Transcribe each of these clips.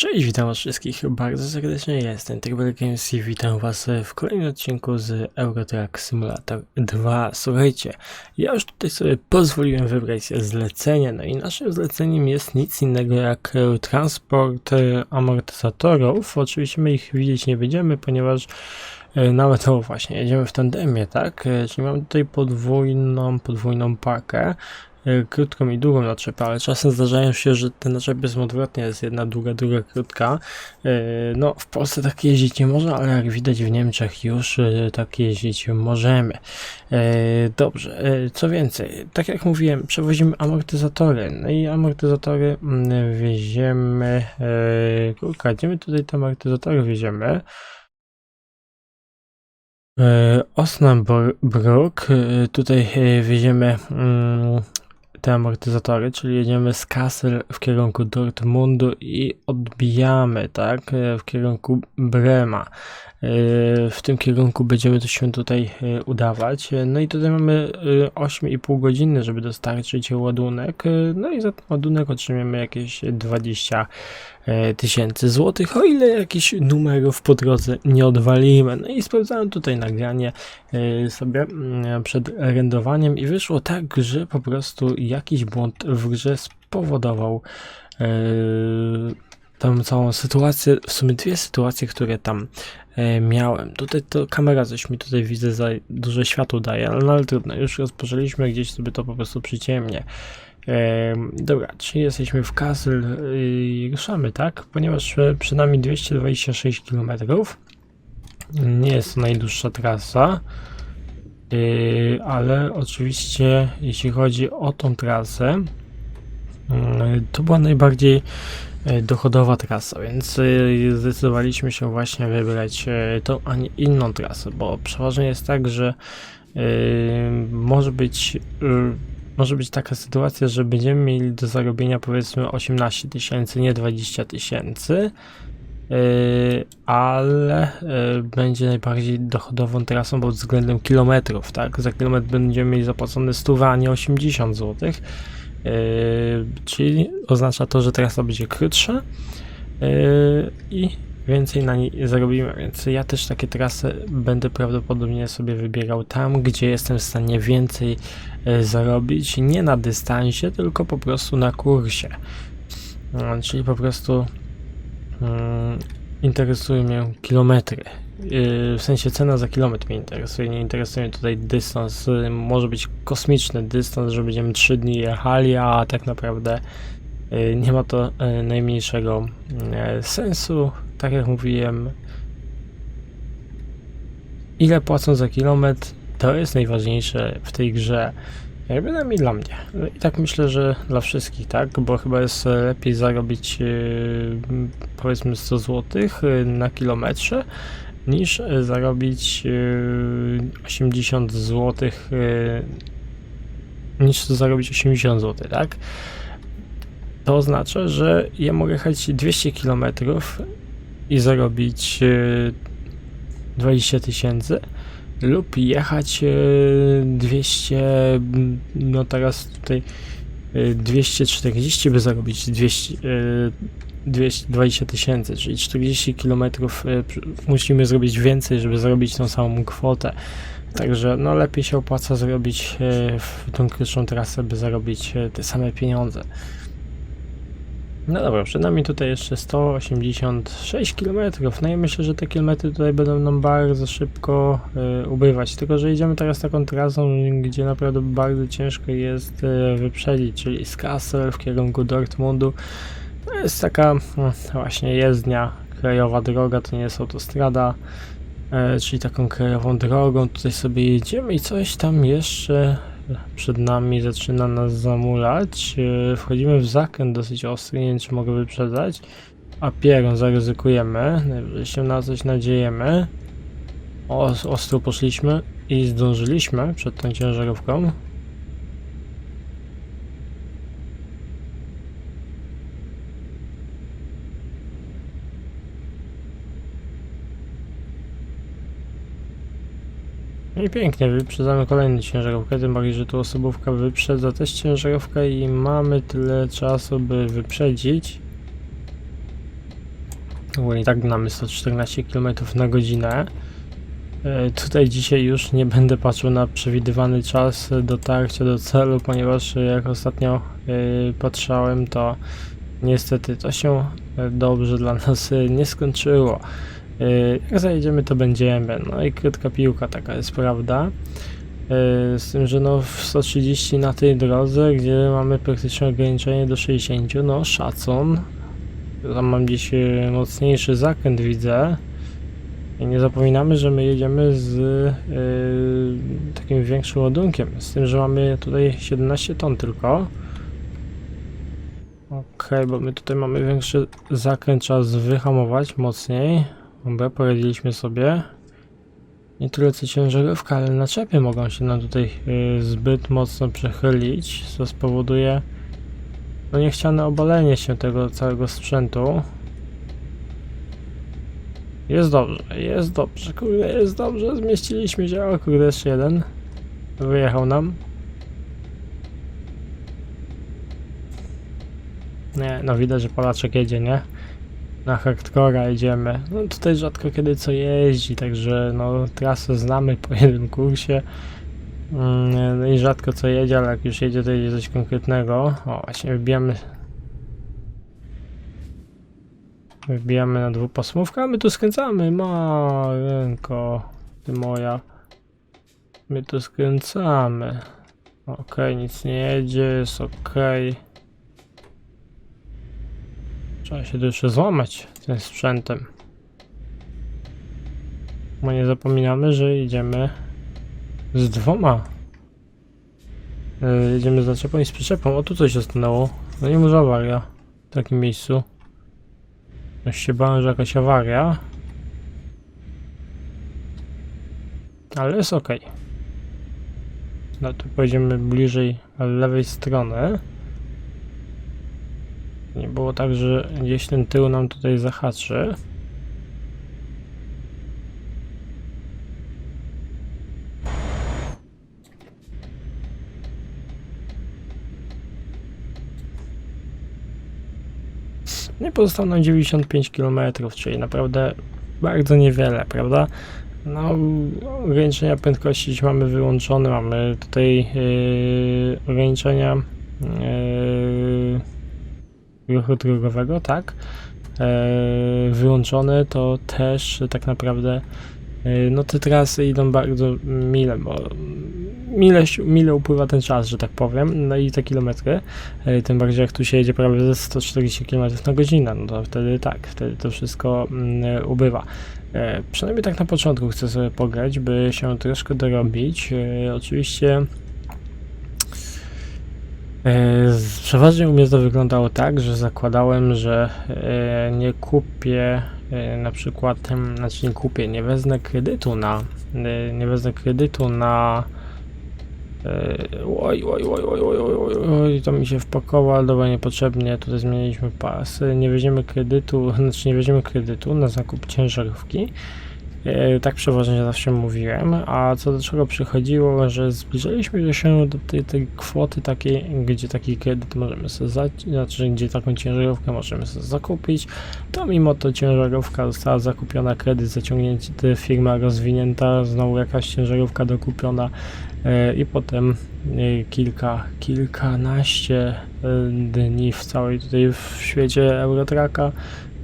Cześć, witam was wszystkich bardzo serdecznie, ja jestem Tribal Games i witam was w kolejnym odcinku z Eurotrack Simulator 2. Słuchajcie, ja już tutaj sobie pozwoliłem wybrać zlecenie, no i naszym zleceniem jest nic innego jak transport e, amortyzatorów. Oczywiście my ich widzieć nie będziemy, ponieważ e, nawet o właśnie, jedziemy w tandemie, tak? E, Czyli mamy tutaj podwójną, podwójną pakę krótką i długą naczepę, ale czasem zdarzają się, że te naczepy są odwrotnie, jest jedna długa, druga krótka. E, No, w Polsce tak jeździć nie można, ale jak widać w Niemczech już e, tak jeździć możemy. E, Dobrze, e, co więcej, tak jak mówiłem, przewozimy amortyzatory, no i amortyzatory mm, wieziemy, e, kurka, gdzie my tutaj te amortyzatory wieziemy? E, Osnabrück, e, tutaj e, wieziemy mm, te amortyzatory, czyli jedziemy z Kassel w kierunku Dortmundu i odbijamy, tak, w kierunku Brema. E, W tym kierunku będziemy to się tutaj e, udawać. E, No i tutaj mamy e, 8,5 godziny, żeby dostarczyć ładunek. No i za ten ładunek otrzymamy jakieś 20 e, tysięcy złotych, o ile jakichś numerów po drodze nie odwalimy. No i sprawdzałem tutaj nagranie sobie mm, przed rendowaniem i wyszło tak, że po prostu jakiś błąd w grze spowodował e, tą całą sytuację, w sumie dwie sytuacje, które tam e, miałem. Tutaj to kamera coś mi tutaj widzę za duże światło daje, ale, no, ale trudno, już rozpoczęliśmy, gdzieś sobie to po prostu przyciemnie. Em, dobra, czyli jesteśmy w Kassel i ruszamy, tak? Ponieważ e, przed nami 226 km. Nie jest to najdłuższa trasa, yy, ale oczywiście jeśli chodzi o tą trasę, yy, to była najbardziej dochodowa trasa, więc yy, zdecydowaliśmy się właśnie wybrać yy, tą, a nie inną trasę, bo przeważnie jest tak, że może być może być taka sytuacja, że będziemy mieli do zarobienia powiedzmy 18 tysięcy, nie 20 tysięcy, ale będzie najbardziej dochodową trasą pod względem kilometrów, tak? Za kilometr będziemy mieli zapłacone 100, a nie 80 zł. Yy, czyli oznacza to, że trasa będzie krótsza yy, i więcej na niej zarobimy, więc ja też takie trasy będę prawdopodobnie sobie wybierał tam, gdzie jestem w stanie więcej e, zarobić, nie na dystansie, tylko po prostu na kursie. Czyli po prostu mm, interesują mnie kilometry. Yy, W sensie cena za kilometr mnie interesuje, nie interesuje mnie tutaj dystans. Yy, Może być kosmiczny dystans, że będziemy 3 dni jechali, a tak naprawdę yy, nie ma to najmniejszego sensu. Tak jak mówiłem, ile płacą za kilometr, to jest najważniejsze w tej grze. Jak Przynajmniej dla mnie. I tak myślę, że dla wszystkich, tak? Bo chyba jest lepiej zarobić powiedzmy 100 zł na kilometrze niż e, zarobić yy, 80 zł niż zarobić 80 zł, tak? To oznacza, że ja mogę jechać 200 km i zarobić yy, 20 tysięcy lub jechać e, 200, mm, no teraz tutaj e, 240 by zarobić 200, e, 220 tysięcy, czyli 40 km musimy zrobić więcej, żeby zarobić tą samą kwotę. Także no lepiej się opłaca zrobić e, w tą krótszą trasę, by zarobić e, te same pieniądze. No dobra, przed nami tutaj jeszcze 186 km. No i myślę, że te kilometry tutaj będą nam bardzo szybko e, ubywać. Tylko, że idziemy teraz taką trasą, gdzie naprawdę bardzo ciężko jest e, wyprzedzić, czyli z Kassel w kierunku Dortmundu. To jest taka no, właśnie jezdnia, krajowa droga, to nie jest autostrada. E, czyli taką krajową drogą tutaj sobie jedziemy i coś tam jeszcze przed nami zaczyna nas zamulać. E, Wchodzimy w zakręt dosyć ostry, nie wiem czy mogę wyprzedzać. A pieron zaryzykujemy, najwyżej się na coś nadziejemy. O, ostro poszliśmy i zdążyliśmy przed tą ciężarówką. I pięknie, wyprzedzamy kolejną ciężarówkę, tym bardziej, że tu osobówka wyprzedza też ciężarówkę i mamy tyle czasu, by wyprzedzić. i tak mamy 114 km na godzinę. E, Tutaj dzisiaj już nie będę patrzył na przewidywany czas dotarcia do celu, ponieważ jak ostatnio e, patrzałem, to niestety to się e, dobrze dla nas nie skończyło. E, Jak zajedziemy, to będziemy. No i krótka piłka, taka jest prawda. E, Z tym, że no w 130 na tej drodze, gdzie mamy praktycznie ograniczenie do 60, no szacun. Tam mam gdzieś e, mocniejszy zakręt, widzę. I nie zapominamy, że my jedziemy z takim większym ładunkiem. Z tym, że mamy tutaj 17 ton tylko. Okej, bo my tutaj mamy większy zakręt, trzeba wyhamować mocniej. Dobra, poradziliśmy sobie. Nie tyle co ciężarówka, ale naczepy mogą się nam tutaj yy, zbyt mocno przechylić, co spowoduje no niechciane obalenie się tego całego sprzętu. Jest dobrze, jest dobrze, kurde, jest dobrze, zmieściliśmy się, o kurde, jeszcze jeden. Wyjechał nam. Nie, no widać, że Polaczek jedzie, nie? Na hardcora jedziemy. No tutaj rzadko kiedy co jeździ, także no trasę znamy po jednym kursie. No i rzadko co jedzie, ale jak już jedzie, to jedzie coś konkretnego. O, właśnie wybijamy Wybijamy na dwupasmówkę, a my tu skręcamy. Ma ręko, ty moja. My tu skręcamy. Okej, nic nie jedzie, jest okej. Trzeba się tu jeszcze złamać tym sprzętem. Bo nie zapominamy, że jedziemy z dwoma. Yy, jedziemy z naczepą i z przyczepą. O, tu coś się stanęło. No nie może awaria w takim miejscu. Ja się bałem, że jakaś awaria. Ale jest ok. No tu pojedziemy bliżej lewej strony. Było tak, że gdzieś ten tył nam tutaj zahaczy. Nie pozostało nam 95 km, czyli naprawdę bardzo niewiele, prawda? No, ograniczenia prędkości mamy wyłączone, mamy tutaj yy, ograniczenia yy, ruchu drogowego, tak? Yy, wyłączone to też tak naprawdę yy, no te trasy idą bardzo mile, bo mile, mile upływa ten czas, że tak powiem, no i te kilometry, yy, tym bardziej jak tu się jedzie prawie ze 140 km na godzinę, no to wtedy tak, wtedy to wszystko mm, ubywa. E, przynajmniej tak na początku chcę sobie pograć, by się troszkę dorobić. E, oczywiście e, przeważnie u mnie to wyglądało tak, że zakładałem, że e, nie kupię e, na przykład, znaczy nie kupię, nie wezmę kredytu na, e, nie wezmę kredytu na e, oj, oj, oj, oj, oj, oj, oj, to mi się wpakowało, ale dobra, niepotrzebnie, tutaj zmieniliśmy pas. Nie weźmiemy kredytu, znaczy nie weźmiemy kredytu na zakup ciężarówki. E, tak przeważnie zawsze mówiłem, a co do czego przychodziło, że zbliżaliśmy się do tej, tej kwoty takiej, gdzie taki kredyt możemy sobie, znaczy gdzie taką ciężarówkę możemy sobie zakupić, to mimo to ciężarówka została zakupiona, kredyt zaciągnięty, firma rozwinięta, znowu jakaś ciężarówka dokupiona e, i potem e, kilka, kilkanaście dni w całej tutaj w świecie Eurotraka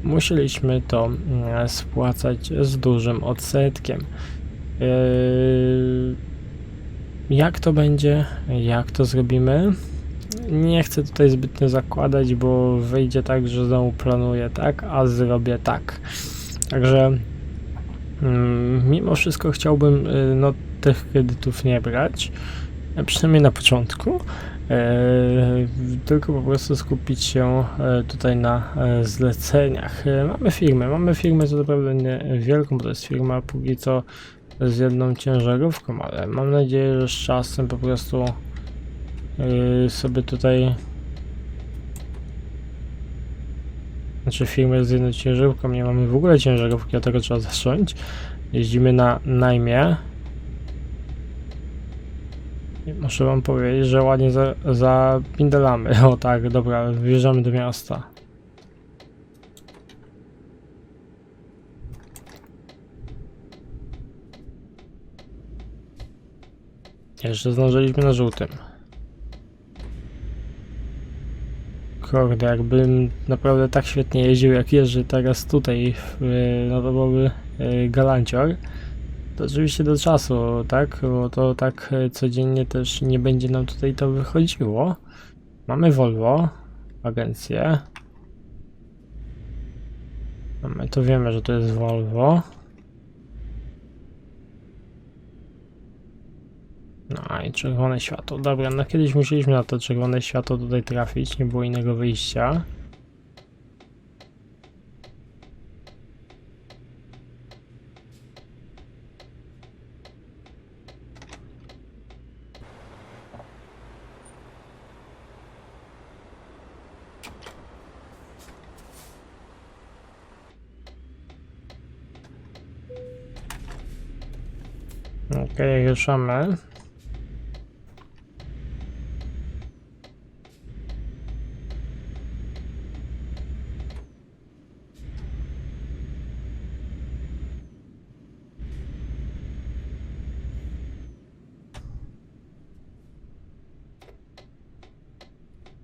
musieliśmy to mm, spłacać z dużym odsetkiem. Yy, Jak to będzie? Jak to zrobimy? Nie chcę tutaj zbytnio zakładać, bo wyjdzie tak, że znowu planuję tak, a zrobię tak. Także mm, mimo wszystko chciałbym y, no, tych kredytów nie brać, przynajmniej na początku. E, tylko po prostu skupić się e, tutaj na e, zleceniach. E, Mamy firmę, mamy firmę co naprawdę niewielką, bo to jest firma póki co z jedną ciężarówką, ale mam nadzieję, że z czasem po prostu e, sobie tutaj znaczy firmę z jedną ciężarówką, nie mamy w ogóle ciężarówki, od tego trzeba zacząć. Jeździmy na najmie muszę wam powiedzieć, że ładnie zapindelamy. Za o tak, dobra, wjeżdżamy do miasta. Jeszcze zdążyliśmy na żółtym. Kurde, jakbym naprawdę tak świetnie jeździł jak jeżdżę teraz tutaj, w, no to byłby y, galancior. Oczywiście do czasu, tak? Bo to tak e, codziennie też nie będzie nam tutaj to wychodziło. Mamy Volvo, agencję. A My to wiemy, że to jest Volvo. No i czerwone światło. Dobra, no kiedyś musieliśmy na to czerwone światło tutaj trafić, nie było innego wyjścia. Okej, ruszamy.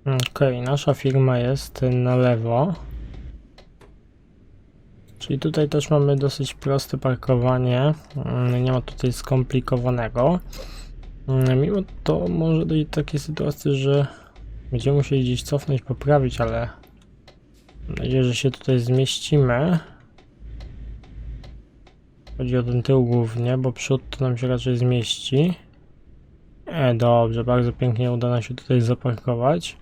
Okej, nasza firma jest na lewo. Czyli tutaj też mamy dosyć proste parkowanie. Mm, Nie ma tutaj skomplikowanego. Mm, Mimo to może dojść do takiej sytuacji, że będziemy musieli gdzieś cofnąć, poprawić, ale mam nadzieję, że się tutaj zmieścimy. Chodzi o ten tył głównie, bo przód to nam się raczej zmieści. E, dobrze, bardzo pięknie uda nam się tutaj zaparkować.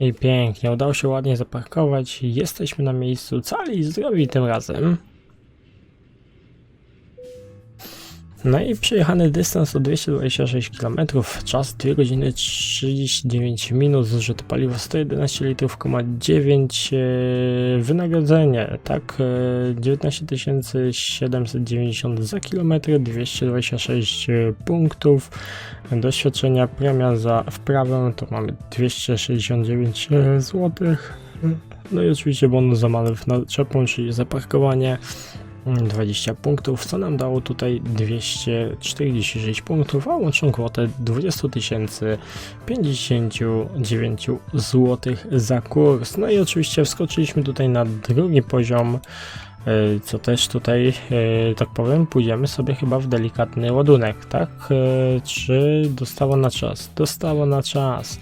I pięknie, udało się ładnie zaparkować. Jesteśmy na miejscu cali i zdrowi tym razem. No i przejechany dystans to 226 km, czas 2 godziny 39 minut, zużyte paliwo 111 litrów, 9 e, wynagrodzenie, tak, e, 19 790 za kilometr, 226 punktów, doświadczenia, premia za wprawę to mamy 269 zł, no i oczywiście bonus za manewr nad czepą, czyli za parkowanie, 20 punktów, co nam dało tutaj 246 punktów, a łączną kwotę 20 059 zł za kurs. No i oczywiście wskoczyliśmy tutaj na drugi poziom, co też tutaj, e, tak powiem, pójdziemy sobie chyba w delikatny ładunek, tak? E, Czy dostało na czas? Dostało na czas.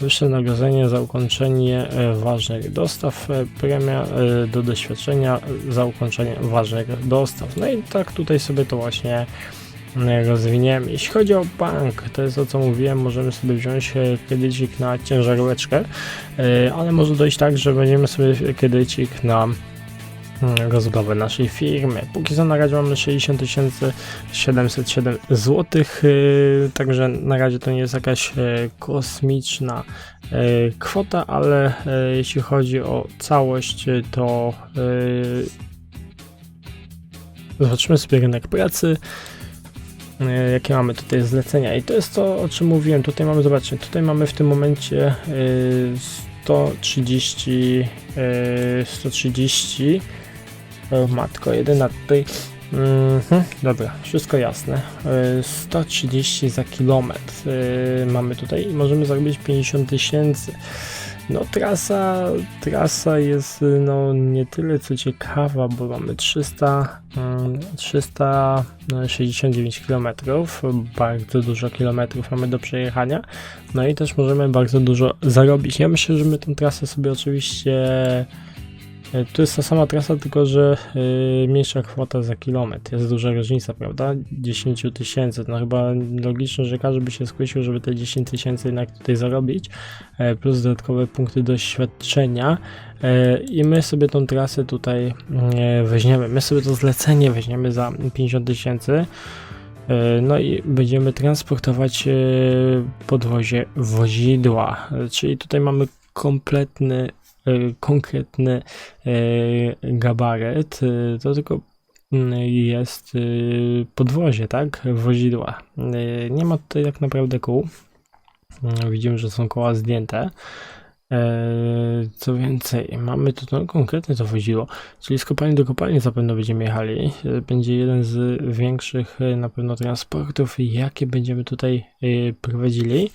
Wyższe nagrodzenie za ukończenie e, ważnych dostaw, e, premia e, do doświadczenia e, za ukończenie ważnych dostaw. No i tak tutaj sobie to właśnie e, rozwiniemy. Jeśli chodzi o bank, to jest to co mówiłem, możemy sobie wziąć e, kredycik na ciężaróweczkę, e, ale może dojść tak, że będziemy sobie kredycik na mm, rozbudowę naszej firmy. Póki co na razie mamy 60 707 zł, także na razie to nie jest jakaś e, kosmiczna e, kwota, ale e, jeśli chodzi o całość, to zobaczymy sobie rynek pracy. Jakie mamy tutaj zlecenia, i to jest to, o czym mówiłem. Tutaj mamy, zobaczcie, tutaj mamy w tym momencie e, 130, e, 130 matko, jedyna tutaj. Mhm, dobra, wszystko jasne. E, 130 za kilometr e, mamy tutaj i możemy zarobić 50 tysięcy. No trasa, trasa jest e, no nie tyle co ciekawa, bo mamy 300, mm, 369 km, bardzo dużo kilometrów mamy do przejechania, no i też możemy bardzo dużo zarobić. Ja myślę, że my tę trasę sobie oczywiście E, Tu jest ta sama trasa, tylko że y, mniejsza kwota za kilometr. Jest duża różnica, prawda? 10 tysięcy. No chyba logiczne, że każdy by się skusił, żeby te 10 tysięcy jednak tutaj zarobić, e, plus dodatkowe punkty doświadczenia. E, I my sobie tą trasę tutaj e, weźmiemy. My sobie to zlecenie weźmiemy za 50 tysięcy. E, No i będziemy transportować e, podwozie wozidła, E, czyli tutaj mamy kompletny, e, konkretny e, gabaret, e, to tylko mm, jest e, podwozie, tak, wozidła. E, Nie ma tutaj tak naprawdę kół, widzimy, że są koła zdjęte. Co więcej, mamy tu no, konkretnie to woziło, czyli z kopalni do kopalni zapewne będziemy jechali. E, Będzie jeden z większych e, na pewno transportów, jakie będziemy tutaj e, prowadzili.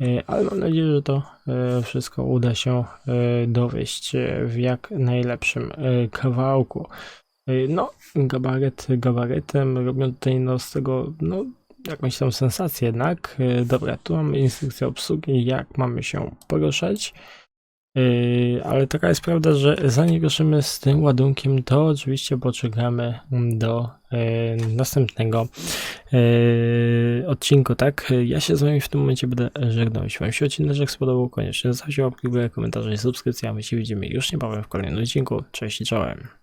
E, Ale mam nadzieję, że to e, wszystko uda się e, dowieść w jak najlepszym kawałku. No, gabaryt gabarytem, robią tutaj no, z tego no, jakąś tam sensację jednak. Dobra, tu mamy instrukcję obsługi, jak mamy się poruszać. Yy, ale taka jest prawda, że zanim ruszymy z tym ładunkiem, to oczywiście poczekamy do yy, następnego yy, odcinku, tak? Ja się z wami w tym momencie będę żegnał. Jeśli wam się odcinek spodobał, koniecznie zostawcie łapkę w górę, komentarze i subskrypcję, a my się widzimy już niebawem w kolejnym odcinku. Cześć i czołem.